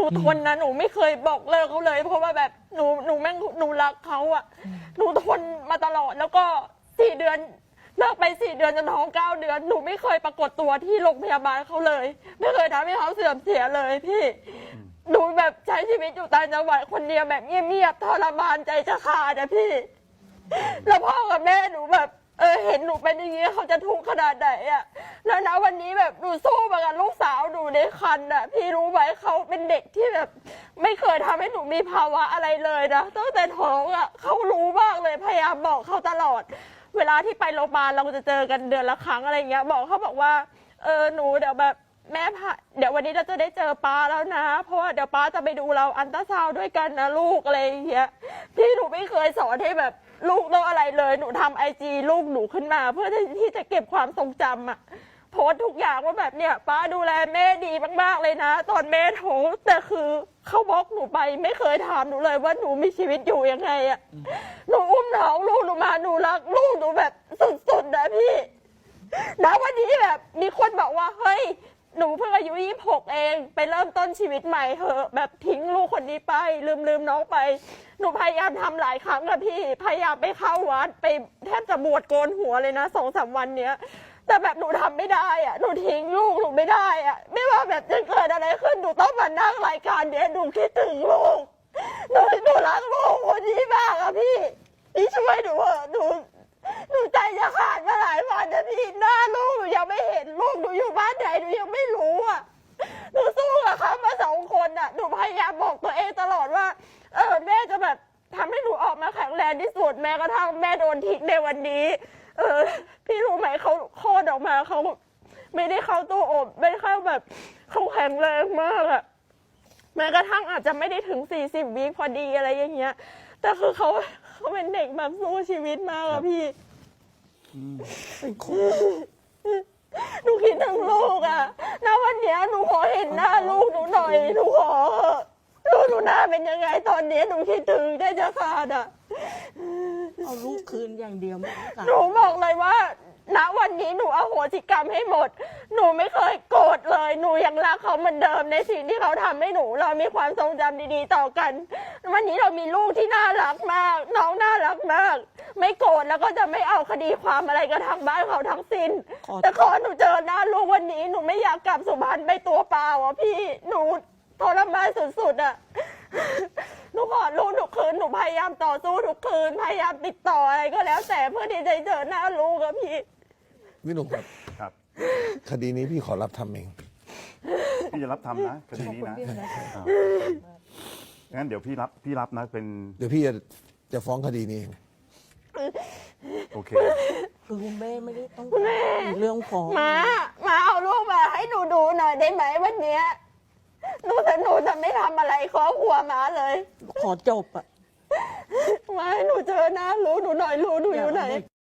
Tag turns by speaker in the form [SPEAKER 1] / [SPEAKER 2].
[SPEAKER 1] หนูทนนะหนูไม่เคยบอกเลิกเขาเลย เพราะว่าแบบหนูหนูแม่งหนูรักเขาอะหนูทนมาตลอดแล้วก็สี่เดือนเลิกไปสี่เดือนจนท้องเก้าเดือน หนูไม่เคยปรากฏตัวที่โรงพยาบาลเขาเลย ไม่เคยทำให้เขาเสื่อมเสียเลยพี่หนูแบบใช้ชีวิตอยู่ต่างจังหวัดคนเดียวแบบเงียบๆทรมานใจจะขาดอะพี่ แล้วพ่อกับแม่หนูแบบ เออเห็นหนูเป็นอย่างนี้เขาจะทุกข์ขนาดไหนอะแล้วนะวันนี้แบบหนูสู้มากับลูกสาวหนูในคันอะพี่รู้ไหมเขาเป็นเด็กที่แบบ ไม่เคยทำให้หนูมีภาวะอะไรเลยนะตั้งแต่ท้องอะเขารู้มากเลยพยายามบอกเขาตลอด เวลาที่ไปโรงพยาบาลเราจะเจอกันเดือนละครั้งอะไรเงี้ย บอกเขาบอกว่า เออหนูเดี๋ยวแบบ แม่พาเดี๋ยววันนี้เราจะได้เจอป้าแล้วนะ เพราะว่าเดี๋ยวป้าจะไปดูเราอันตราซาวด์ด้วยกันนะลูกอะไรอย่างเงี้ยพี่หนูไม่เคยสอนให้แบบลูกต้องอะไรเลย หนูทำไอจีลูกหนูขึ้นมา เพื่อที่จะเก็บความทรงจำอะโพสต์ทุกอย่างว่าแบบเนี่ย ป้าดูแลแม่ดีมากๆเลยนะ ตอนแม่ท้องแต่คือเขาบล็อกหนูไปไม่เคยถามหนูเลยว่าหนูมีชีวิตอยู่ยังไงอะหนูอุ้มท้องลูกหนูมาหนูรักลูกหนูแบบสุดๆนะพี่แล้ววันนี้แบบมีคนบอกว่าเฮ้ย หนูเพิ่งอายุยี่หกเอง ไปเริ่มต้นชีวิตใหม่เถอะแบบทิ้งลูกคนนี้ไป ลืมลืมน้องไป หนูพยายามทำหลายครั้งอะพี่ พยายามไปเข้าวัด ไปแทบจะบวชโกนหัวเลยนะสองสามวันเนี้ย แต่แบบหนูทำไม่ได้อะหนูทิ้งลูกหนูไม่ได้อะไม่ว่าแบบจะเกิดอะไรขึ้นหนูต้องมานั่งรายการเนี้ยหนูคิดถึงลูกหนูหนูรักลูกคนนี้มากอะพี่พี่ช่วยหนูเถอะหนูหนูใจจะขาดมาหลายวันนะพี่หน้าลูกหนูยังไม่เห็นลูกห ยานไหนูยังไม่รู้อะหนูสู้กับเขามาสองคนอะหนูพยายามบอกตัวเองตลอดว่า เออแม่จะแบบทำให้หนูออกมาแข็งแรงที่สุดแม้กระทั่งแม่โดนทิ้งในวันนี้ เออ พี่รู้ไหมเขาคลอดออกมาเขาไม่ได้เข้าตู้อบ ไม่ได้เข้าแบบเขาแข็งแรงมากอะแม้กระทั่งอาจจะไม่ได้ถึง40วิพอดีอะไรอย่างเงี้ย แต่คือเขาเขาเป็นเด็กแบบสู้ชีวิตมากอะพี่
[SPEAKER 2] เป็นคน
[SPEAKER 1] หนูคิดถึงลูกอะณวันเนี้ยหนูขอเห็นหน้าลูกหนูหน่อย หนูขอเถอะลูกหนูหน้าเป็นยังไงตอนนี้หนูคิดถึงได้จะขาดอะ
[SPEAKER 2] เอาลูกคืนอย่างเดียวไม่ต้องการ
[SPEAKER 1] หนูบอกเลยว่า ณ วันนี้หนูอโหสิกรรมให้หมด หนูไม่เคยโกรธเลย หนูยังรักเขาเหมือนเดิมในสิ่งที่เขาทำให้หนู เรามีความทรงจำดีๆต่อกัน วันนี้เรามีลูกที่น่ารักมาก น้องน่ารักมาก ไม่โกรธแล้วก็จะไม่เอาคดีความอะไรกับทางบ้านเขาทั้งสิ้น
[SPEAKER 2] ขอ
[SPEAKER 1] แต่ขอหนูเจอหน้าลูกวันนี้หนูไม่อยากกลับสุพรรณไปตัวเปล่าอะพี่หนูทรมานสุดๆอะหนูขอลูกหนูคืนหนูพยายามต่อสู้ทุกคืนพยายามติดต่ออะไรก็แล้ว แต่เพื่อที่จะเจอหน้าลูกอะพี่
[SPEAKER 3] พี่หนุ่มครับ
[SPEAKER 4] ครับ
[SPEAKER 3] คดีนี้พี่ขอรับทำเอง
[SPEAKER 4] พี่จะรับทำนะคดีนี้นะอ่างั้นเดี๋ยวพี่รับพี่รับนะเป็น
[SPEAKER 3] เดี๋ยวพี่จะจะฟ้องคดีนี้เอง
[SPEAKER 4] โอเค
[SPEAKER 2] คือคุณแม่ไม่ได้ต้องการเรื่องฟ้อง
[SPEAKER 1] มา มาเอาลูกมาให้หนูดูหน่อยได้ไหมวันเนี้ยหนูจะหนูจะไม่ทำอะไรครอบครัวมาเลย
[SPEAKER 2] ขอจบอะ
[SPEAKER 1] มาให้หนูเจอหน้าลูกหนูหน่อยลูกหนูอยู่ไหน